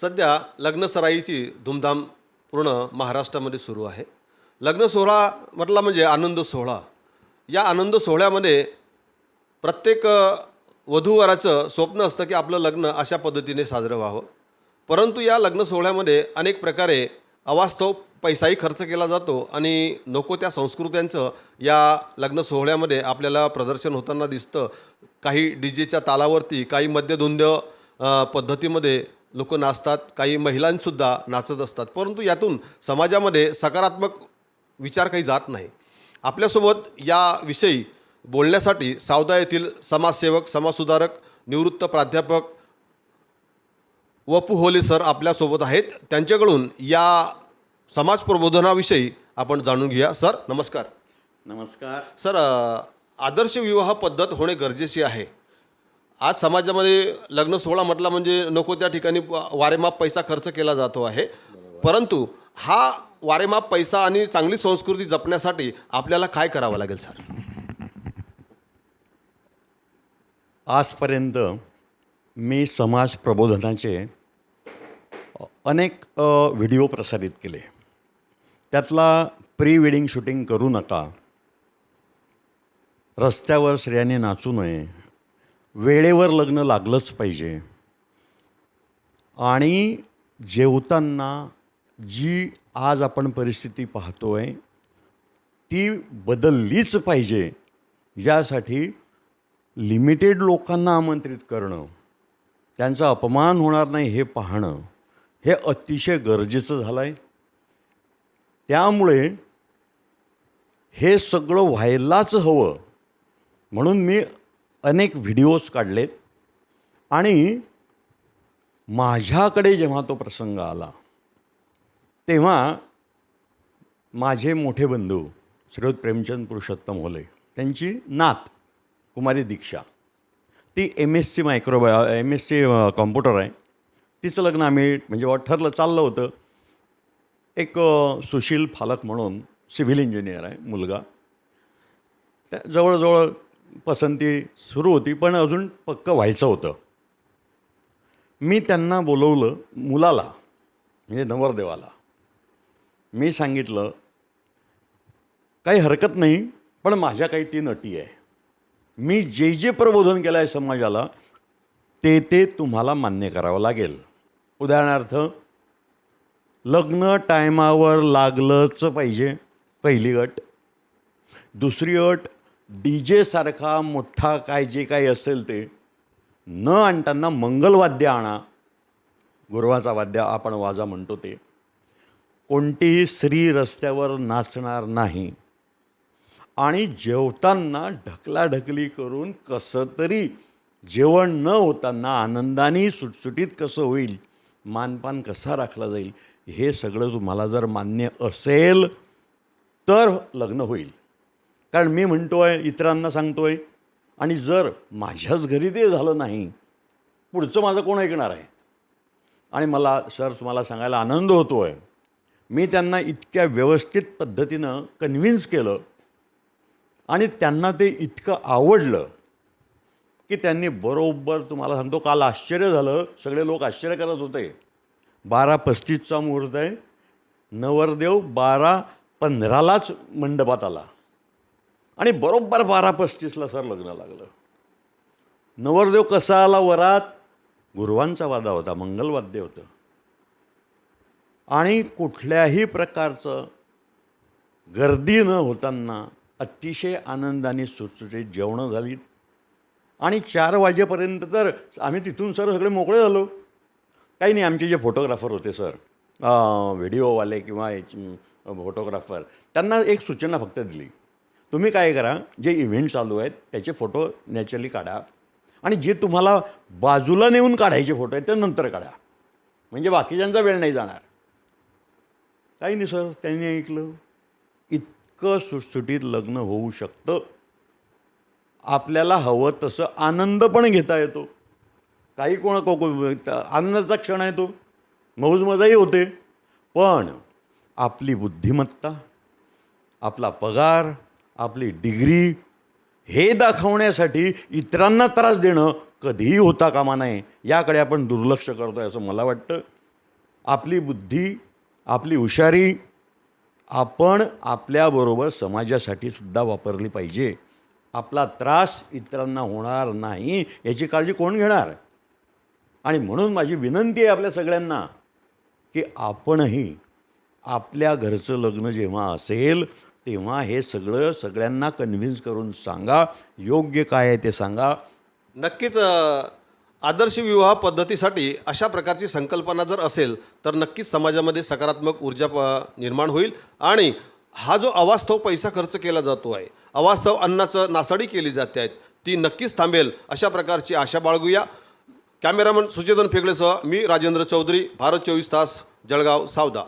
सध्या लग्नसराईची धूमधाम पूर्ण महाराष्ट्रामध्ये सुरू आहे. लग्न सोहळा म्हटला म्हणजे आनंद सोहळा. या आनंद सोहळ्यामध्ये प्रत्येक वधूवराचं स्वप्न असतं की आपलं लग्न अशा पद्धतीने साजरं व्हावं. परंतु या लग्न सोहळ्यामध्ये अनेक प्रकारे अवास्तव पैसाही खर्च केला जातो आणि नको त्या संस्कृत्यांचं या लग्न सोहळ्यामध्ये आपल्याला प्रदर्शन होताना दिसतं. काही डी जेच्या तालावरती काही मद्यधुंद पद्धतीमध्ये लोक नाचतात काही महिलांसुद्धा नाचत असतात. परंतु यातून समाजामध्ये सकारात्मक विचार काही जात नाही. आपल्यासोबत याविषयी बोलण्यासाठी सावदा येथील समाजसेवक समाजसुधारक निवृत्त प्राध्यापक वपू होले सर आपल्यासोबत आहेत. त्यांच्याकडून या समाज प्रबोधनाविषयी आपण जाणून घेऊया. सर नमस्कार. नमस्कार. सर आदर्श विवाह पद्धत होणे गरजेचे आहे. आज समाजामध्ये लग्न सोहळा म्हटला म्हणजे नको त्या ठिकाणी वारेमाप पैसा खर्च केला जातो आहे. परंतु हा वारेमाप पैसा आणि चांगली संस्कृती जपण्यासाठी आपल्याला काय करावं लागेल सर? आजपर्यंत मी समाज प्रबोधनाचे अनेक व्हिडिओ प्रसारित केले. त्यातला प्री वेडिंग शूटिंग करू नका. रस्त्यावर स्त्रियांनी नाचू नये. वेळेवर लग्न लागलंच पाहिजे. आणि जेवताना जी आज आपण परिस्थिती पाहतो आहे ती बदललीच पाहिजे. यासाठी लिमिटेड लोकांना आमंत्रित करणं त्यांचा अपमान होणार नाही हे पाहणं हे अतिशय गरजेचं झालं आहे त्यामुळे हे सगळं व्हायलाच हवं. म्हणून मी अनेक व्हिडिओज काढलेत. आणि माझ्याकडे जेव्हा तो प्रसंग आला तेव्हा माझे मोठे बंधू श्रीयुत प्रेमचंद पुरुषोत्तम होले त्यांची नात कुमारी दीक्षा ती एम एस सी मायक्रोबाय एम एस सी कॉम्प्युटर आहे. तिचं लग्न आम्ही म्हणजे ठरलं चाललं होतं. एक सुशील फालक म्हणून सिव्हिल इंजिनियर आहे मुलगा. त्या जवळजवळ पसंती सुरू होती पण अजून पक्क व्हायचं होतं. मी त्यांना बोलवलं मुलाला म्हणजे नवरदेवाला. मी सांगितलं काही हरकत नाही पण माझ्या काही तीन अटी आहे. मी जे जे प्रबोधन केलं आहे समाजाला ते ते तुम्हाला मान्य करावं लागेल. उदाहरणार्थ लग्न टायमावर लागलंच पाहिजे पहिली अट. दुसरी अट डी जेसारखा मोठा काय जे काही असेल ते न आणताना मंगलवाद्य आणा गुरवाचा वाद्य आपण वाजा म्हणतो ते. कोणतीही स्त्री रस्त्यावर नाचणार नाही. आणि जेवताना ढकलाढकली करून कसं तरी जेवण न होताना आनंदाने सुटसुटीत कसं होईल मानपान कसा राखला जाईल हे सगळं तुम्हाला जर मान्य असेल तर लग्न होईल. कारण मी म्हणतो आहे इतरांना सांगतो आहे आणि जर माझ्याच घरी ते झालं नाही पुढचं माझं कोण ऐकणार आहे? आणि मला सर तुम्हाला सांगायला आनंद होतो आहे मी त्यांना इतक्या व्यवस्थित पद्धतीनं कन्व्हिन्स केलं आणि त्यांना ते इतकं आवडलं की त्यांनी बरोबर तुम्हाला सांगतो काल आश्चर्य झालं. सगळे लोक आश्चर्य करत होते. बारा पस्तीसचा मुहूर्त आहे. नवरदेव बारा पंधरालाच मंडपात आला. आणि बरोबर बारा पस्तीसला सर लग्न लागलं. नवरदेव कसा आला वरात? गुरुवांचा वादा होता मंगलवाद्य होतं. आणि कुठल्याही प्रकारचं गर्दी न होताना अतिशय आनंदाने सुटसुटीत जेवणं झाली. आणि चार वाजेपर्यंत तर आम्ही तिथून सर सगळे मोकळे झालो. काही नाही आमचे जे फोटोग्राफर होते सर व्हिडिओवाले किंवा याची- फोटोग्राफर त्यांना एक सूचना फक्त दिली. तुम्ही काय करा जे इव्हेंट चालू आहेत त्याचे फोटो नॅचरली काढा. आणि जे तुम्हाला बाजूला नेऊन काढायचे फोटो आहेत ते नंतर काढा. म्हणजे बाकीच्यांचा वेळ नाही जाणार. काही नाही सर त्यांनी ऐकलं. इतकं सुटसुटीत लग्न होऊ शकतं. आपल्याला हवं तसं आनंद पण घेता येतो. काही कोण को- को- आनंदाचा क्षण आहे तो. मौजमजाही होते. पण आपली बुद्धिमत्ता आपला पगार आपली डिग्री हे दाखवण्यासाठी इतरांना त्रास देणं कधीही होता कामा नये याकडे आपण दुर्लक्ष करतो आहे असं मला वाटतं. आपली बुद्धी आपली हुशारी आपण आपल्याबरोबर समाजासाठी सुद्धा वापरली पाहिजे. आपला त्रास इतरांना होणार नाही याची काळजी कोण घेणार? आणि म्हणून माझी विनंती आहे आपल्या सगळ्यांना की आपणही आपल्या घरचं लग्न जेव्हा असेल तेव्हा हे सगळं सगळ्यांना कन्व्हिन्स करून सांगा योग्य काय आहे ते सांगा. नक्कीच आदर्श विवाह पद्धतीसाठी अशा प्रकारची संकल्पना जर असेल तर नक्कीच समाजामध्ये सकारात्मक ऊर्जा प निर्माण होईल आणि हा जो अवास्तव पैसा खर्च केला जातो आहे अवास्तव अन्नाचं नासाडी केली जाते आहेत ती नक्कीच थांबेल अशा प्रकारची आशा बाळगूया. कॅमेरामन सुचेतन फेगळेसह मी राजेंद्र चौधरी भारत चोवीस तास जळगाव सावदा.